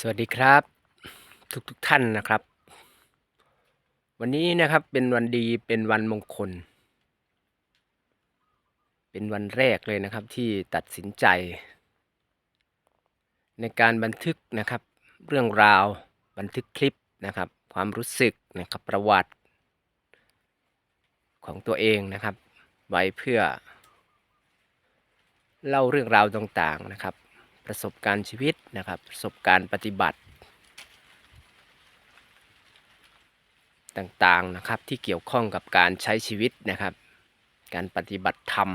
สวัสดีครับ ทุกทุกท่านนะครับ วันนี้นะครับเป็นวันดีเป็นวันมงคล เป็นวันแรกเลยนะครับที่ตัดสินใจ ในการบันทึกนะครับ เรื่องราวบันทึกคลิปนะครับ ความรู้สึกนะครับประวัติ ของตัวเองนะครับ ไว้เพื่อ เล่าเรื่องราวต่างๆนะครับ ประสบการณ์ชีวิตนะครับ ประสบการณ์ปฏิบัติ ต่างๆนะครับที่เกี่ยวข้องกับการใช้ชีวิตนะครับ การปฏิบัติธรรม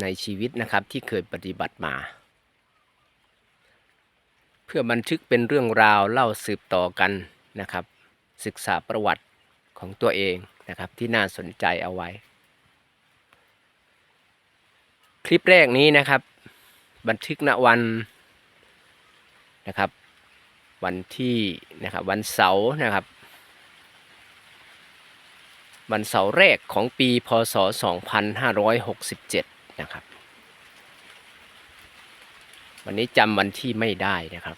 ในชีวิตนะครับที่เคยปฏิบัติมา เพื่อบันทึกเป็นเรื่องราวเล่าสืบต่อกันนะครับ ศึกษาประวัติของตัวเองนะครับที่น่าสนใจเอาไว้ คลิปแรกนี้นะครับ บันทึกณวันนะครับ วันที่นะครับวันเสาร์นะครับ วันเสาร์แรกของปีพศ 2567 นะครับ วันนี้จำวันที่ไม่ได้นะครับ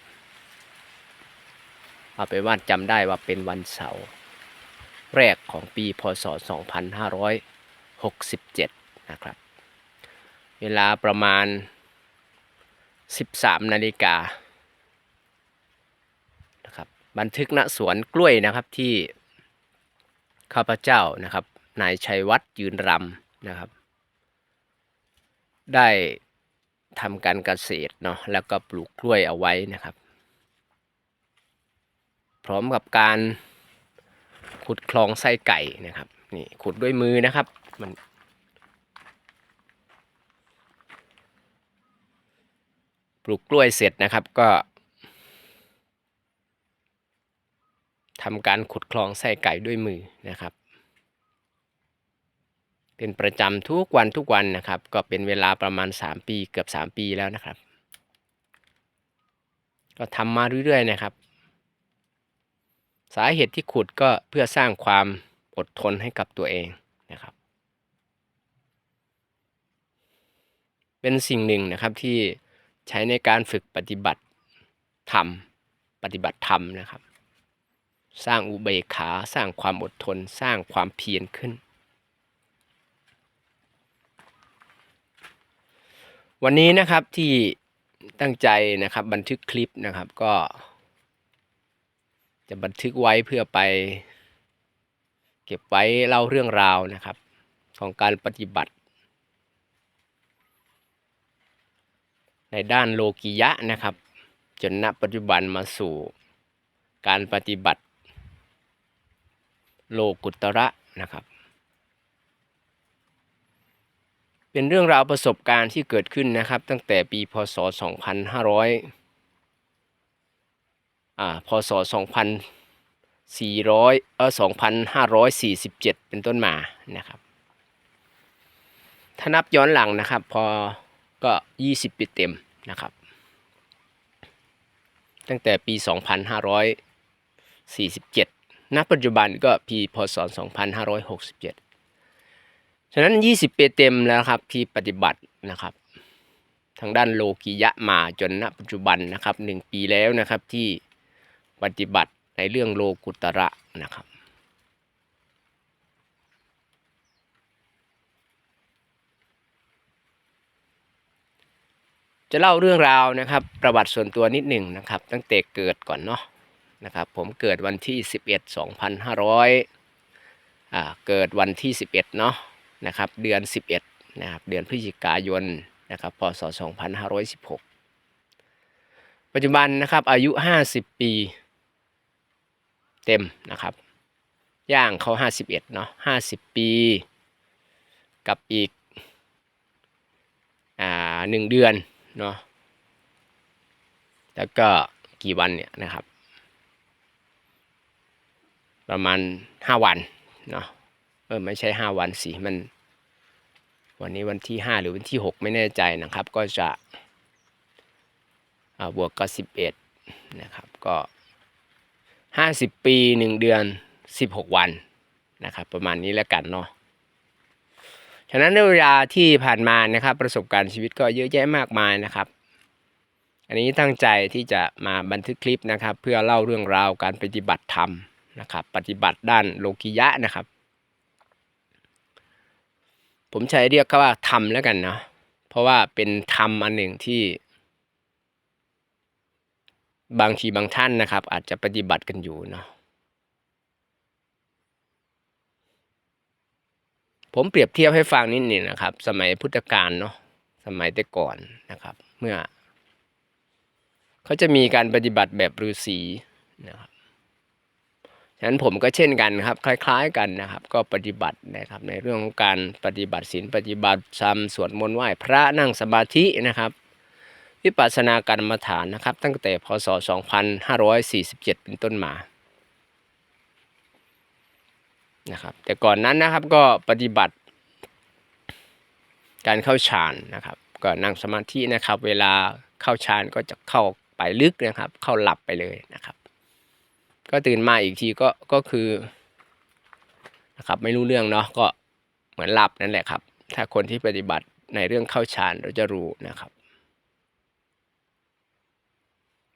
เอาไปว่าจำได้ว่าเป็นวันเสาร์แรกของปีพศ 2567 นะครับ เวลาประมาณ 13 นาฬิกานะครับบันทึกณสวนกล้วยนะครับที่ข้าพเจ้านะครับ นายชัยวัฒน์ยืนรำนะครับ ได้ทำการเกษตรเนาะแล้วก็ปลูกกล้วยเอาไว้นะครับ พร้อมกับการขุดคลองไส้ไก่นะครับนี่ขุดด้วยมือนะครับมัน ปลูกกล้วยเสร็จนะครับก็ทำการขุดคลองไส้ไก่ด้วยมือนะครับ เป็นประจำทุกวันทุกวันนะครับ ก็เป็นเวลาประมาณ 3 ปีเกือบ 3 ปีแล้วนะครับ ก็ทำมาเรื่อยๆนะครับ สาเหตุที่ขุดก็เพื่อสร้างความอดทนให้กับตัวเองนะครับ เป็นสิ่งหนึ่งนะครับที่ ใช้ในการฝึกปฏิบัติธรรม ปฏิบัติธรรมนะครับ สร้างอุเบกขาสร้างความอดทนสร้างความเพียรขึ้น วันนี้นะครับที่ตั้งใจนะครับบันทึกคลิปนะครับก็ จะบันทึกไว้เพื่อไป เก็บไว้เล่าเรื่องราวนะครับ ของการปฏิบัติ ในด้านโลกิยะนะครับ จนณปัจจุบันมาสู่การปฏิบัติ โลกุตระนะครับ เป็นเรื่องราวประสบการณ์ที่เกิดขึ้นนะครับ ตั้งแต่ปีพศ 2500อ่าพศ 2400เออ2547 เป็นต้นมานะครับถ้านับย้อนหลังนะครับ พอ ก็ 20 ปีเต็มนะครับ ตั้งแต่ปี 2547 ณ ปัจจุบันก็ปีพศ 2567 ฉะนั้น 20 ปีเต็มแล้วครับที่ปฏิบัตินะครับ ทางด้านโลกิยะมาจนณปัจจุบันนะครับ 1 ปีแล้วนะครับที่ปฏิบัติในเรื่องโลกุตระนะครับ จะเล่าเรื่องราวนะครับ ประวัติส่วนตัวนิดหนึ่งนะครับ ตั้งแต่เกิดก่อนเนาะนะครับ ผมเกิดวันที่ 11 2500อ่าเกิดวันที่ 11 เนาะนะครับ เดือน 11 นะครับ เดือนพฤศจิกายนนะครับ พศ 2516 ปัจจุบันนะครับ อายุ 50 ปี เต็มนะครับ ย่างเขา 51 เนาะ50 ปี กับอีกอ่าหนึ่งเดือน เนาะแล้วก็กี่วันเนี่ยนะครับ ประมาณห้าวันเนาะเออไม่ใช่ห้าวันสิมัน วันนี้วันที่ห้าหรือวันที่หกไม่แน่ใจนะครับ ก็จะบวกก็สิบเอ็ดนะครับก็ห้าสิบปีหนึ่งเดือนสิบหกวันนะครับ ประมาณนี้แล้วกันเนาะ ฉะนั้นในเวลาที่ผ่านมานะครับ ประสบการณ์ชีวิตก็เยอะแยะมากมายนะครับ อันนี้ตั้งใจที่จะมาบันทึกคลิปนะครับ เพื่อเล่าเรื่องราวการปฏิบัติธรรมนะครับ ปฏิบัติด้านโลกิยะนะครับ ผมใช้เรียกว่าธรรมแล้วกันเนาะเพราะว่าเป็นธรรมอันหนึ่งที่ บางทีบางท่านนะครับ อาจจะปฏิบัติกันอยู่เนาะ ผมเปรียบเทียบให้ฟังนิดหนึ่งนะครับ สมัยพุทธกาลเนาะสมัยแต่ก่อนนะครับ เมื่อ เขาจะมีการปฏิบัติแบบฤาษีนะครับฉะนั้นผมก็เช่นกันครับ คล้าย ๆ กันนะครับ ก็ปฏิบัตินะครับ ในเรื่องของการปฏิบัติศีลปฏิบัติธรรมสวดมนต์ไหว้พระนั่งสมาธินะครับ วิปัสสนากรรมฐานนะครับ ตั้งแต่พศ 2547 เป็นต้นมา นะครับ แต่ก่อนนั้นนะครับก็ปฏิบัติการเข้าฌานนะครับ ก็นั่งสมาธินะครับ เวลาเข้าฌานก็จะเข้าไปลึกนะครับ เข้าหลับไปเลยนะครับ ก็ตื่นมาอีกทีก็ก็คือนะครับไม่รู้เรื่องเนาะก็เหมือนหลับนั่นแหละครับ ถ้าคนที่ปฏิบัติในเรื่องเข้าฌานเราจะรู้นะครับ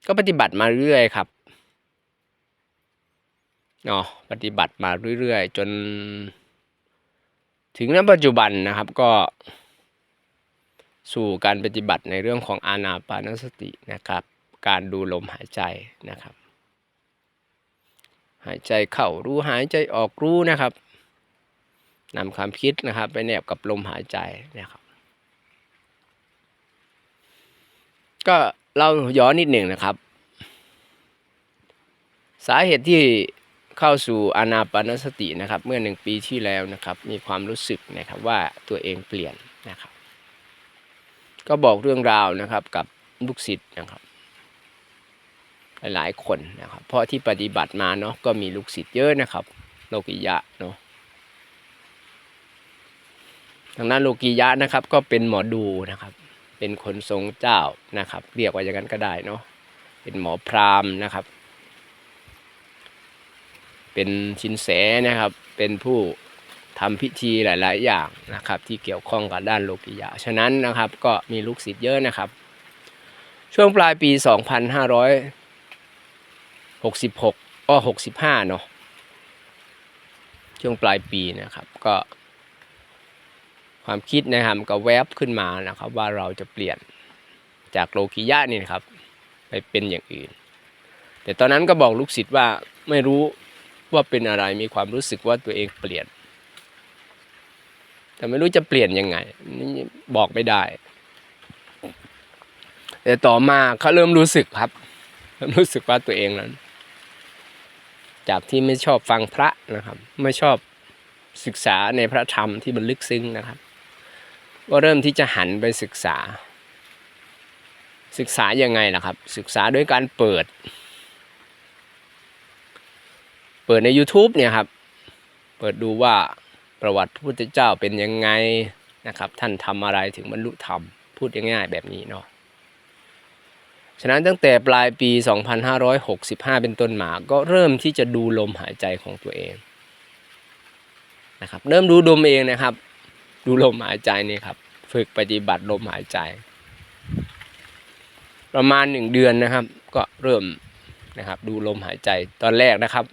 ก็ปฏิบัติมาเรื่อยครับ เนาะปฏิบัติมาเรื่อยๆ จน ถึงณปัจจุบันนะครับก็ สู่การปฏิบัติในเรื่องของอานาปานสตินะครับ การดูลมหายใจนะครับ หายใจเข้ารู้หายใจออกรู้นะครับนำความคิดนะครับ ไปแนบกับลมหายใจนะครับ ก็เราย้อนนิดหนึ่งนะครับ สาเหตุที่ เข้าสู่อานาปานสตินะครับ เมื่อหนึ่งปีที่แล้วนะครับ มีความรู้สึกนะครับว่าตัวเองเปลี่ยนนะครับ ก็บอกเรื่องราวนะครับกับลูกศิษย์นะครับหลายๆคนนะครับ เพราะที่ปฏิบัติมาเนาะก็มีลูกศิษย์เยอะนะครับ โลกิยะเนาะทางด้นโลกิยะนะครับ ก็เป็นหมอดูนะครับ เป็นคนทรงเจ้านะครับ เรียกว่าอย่างนั้นก็ได้เนาะเป็นหมอพราหมณ์นะครับ เป็นชินแสนะครับ เป็นผู้ทำพิธีหลาย ๆ อย่างนะครับ ที่เกี่ยวข้องกับด้านโลกิยะ ฉะนั้นนะครับก็มีลูกศิษย์เยอะนะครับ ช่วงปลายปี 2566ก็65 เนาะช่วงปลายปีนะครับก็ความคิดนะครับก็แวบขึ้นมานะครับว่าเราจะเปลี่ยนจากโลกิยะนี่นะครับ ไปเป็นอย่างอื่น แต่ตอนนั้นก็บอกลูกศิษย์ว่าไม่รู้ ว่าเป็นอะไรมีความรู้สึกว่าตัวเองเปลี่ยน แต่ไม่รู้จะเปลี่ยนยังไงนี่บอกไม่ได้ แต่ต่อมาเขาเริ่มรู้สึกครับเริ่มรู้สึกว่าตัวเองนั้น จากที่ไม่ชอบฟังพระนะครับ ไม่ชอบศึกษาในพระธรรมที่มันลึกซึ้งนะครับ ก็เริ่มที่จะหันไปศึกษา ศึกษายังไงล่ะครับ ศึกษาด้วยการเปิด เปิดใน YouTube เนี่ยครับ เปิดดูว่าประวัติพระพุทธเจ้าเป็นยังไงนะครับ ท่านทำอะไรถึงบรรลุธรรม พูดง่ายๆแบบนี้เนาะฉะนั้นตั้งแต่ปลายปี 2565 เป็นต้นมาก็เริ่มที่จะดูลมหายใจของตัวเองนะครับเริ่มดูลมเองนะครับ ดูลมหายใจนี่ครับ ฝึกปฏิบัติลมหายใจ ประมาณหนึ่งเดือนนะครับ ก็เริ่มนะครับ ดูลมหายใจตอนแรกนะครับ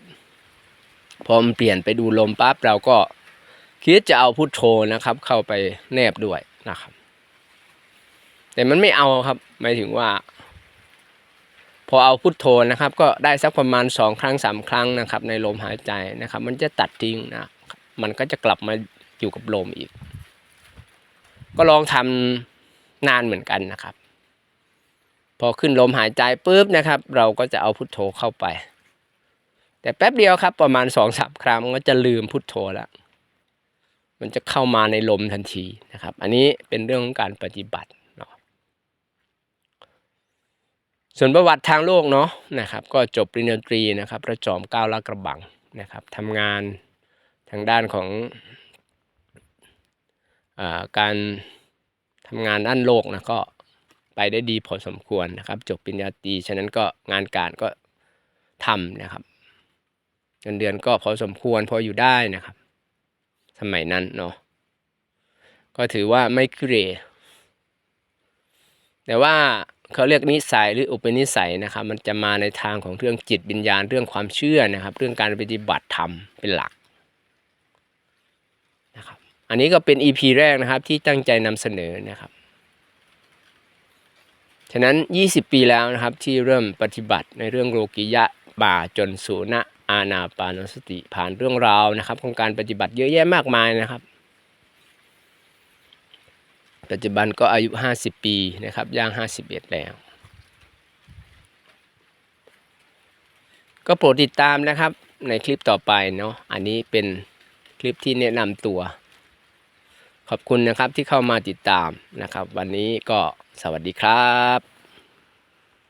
พอมันเปลี่ยนไปดูลมปั๊บเราก็คิดจะเอาพุทโธนะครับ เข้าไปแนบด้วยนะครับ แต่มันไม่เอาครับหมายถึงว่า พอเอาพุทโธนะครับ ก็ได้สักประมาณสองครั้งสามครั้งนะครับ ในลมหายใจนะครับ มันจะตัดทิ้งนะมันก็จะกลับมาอยู่กับลมอีก ก็ลองทำนานเหมือนกันนะครับ พอขึ้นลมหายใจปุ๊บนะครับ เราก็จะเอาพุทโธเข้าไป แต่แป๊บเดียวครับประมาณสองสามครั้งมันก็จะลืมพุทโธแล้วมันจะเข้ามาในลมทันทีนะครับ อันนี้เป็นเรื่องของการปฏิบัติเนาะส่วนประวัติทางโลกเนาะนะครับ ก็จบปริญญาตรีนะครับพระจอมเกล้าลาดกระบังนะครับทำงานทางด้านของอาการทำงานด้านโลกนะก็ไปได้ดีพอสมควรนะครับ จบปริญญาตรีฉะนั้นก็งานการก็ทำนะครับ นเดือนก็พอสมควรพออยู่ได้นะครับ สมัยนั้นเนาะก็ถือว่าไม่เกเรแต่ว่าเขาเรียกนิสัยหรืออุปนิสัยนะครับ มันจะมาในทางของเรื่องจิตวิญญาณเรื่องความเชื่อนะครับ เรื่องการปฏิบัติธรรมเป็นหลักนะครับอันนี้ก็เป็น EP แรกนะครับที่ตั้งใจนำเสนอนะครับฉะนั้น 20 ปีแล้วนะครับที่เริ่มปฏิบัติในเรื่องโลกิยะบ่าจนสูนะ อาณาปานสติผ่านเรื่องราวนะครับของการปฏิบัติเยอะแยะมากมายนะครับ ปัจจุบันก็อายุ 50 ปีนะครับย่าง 51 แล้ว ก็โปรดติดตามนะครับในคลิปต่อไปเนาะอันนี้เป็นคลิปที่แนะนำตัว ขอบคุณนะครับที่เข้ามาติดตามนะครับ วันนี้ก็สวัสดีครับ